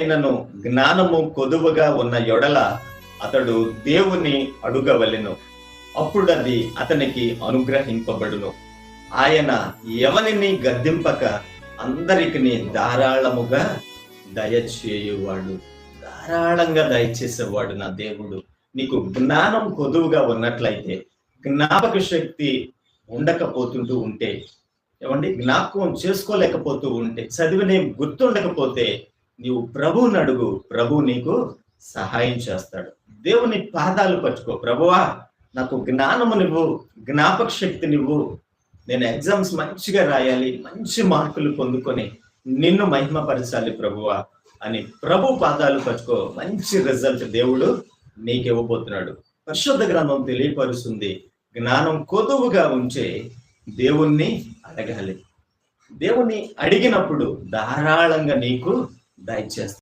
ఆయనను జ్ఞానము కొదువగా ఉన్న ఎడల అతడు దేవుని అడుగవలెను. అప్పుడు అది అతనికి అనుగ్రహింపబడును. ఆయన ఎవరిని గద్దింపక అందరికి ధారాళముగా దయచేయువాడు. ధారాళంగా దయచేసేవాడు నా దేవుడు. నీకు జ్ఞానం కొదువుగా ఉన్నట్లయితే జ్ఞాపక శక్తి ఉండకపోతుంటూ ఉంటే ఏమండి? జ్ఞాపకం చేసుకోలేకపోతూ ఉంటే చదివినే గుర్తుండకపోతే నీవు ప్రభువుని అడుగు. ప్రభు నీకు సహాయం చేస్తాడు. దేవుని పాదాలు పట్టుకో. ప్రభువా నాకు జ్ఞానము నువ్వు జ్ఞాపక శక్తి నువ్వు నేను ఎగ్జామ్స్ మంచిగా రాయాలి మంచి మార్కులు పొందుకొని నిన్ను మహిమపరచాలి ప్రభువా అని ప్రభు పాదాలు పట్టుకో. మంచి రిజల్ట్ దేవుడు నీకు ఇవ్వబోతున్నాడు. పరిశుద్ధ గ్రంథం తెలియపరుస్తుంది. జ్ఞానం కొదువుగా ఉంచే దేవుణ్ణి అడగాలి. దేవుణ్ణి అడిగినప్పుడు ధారాళంగా నీకు digest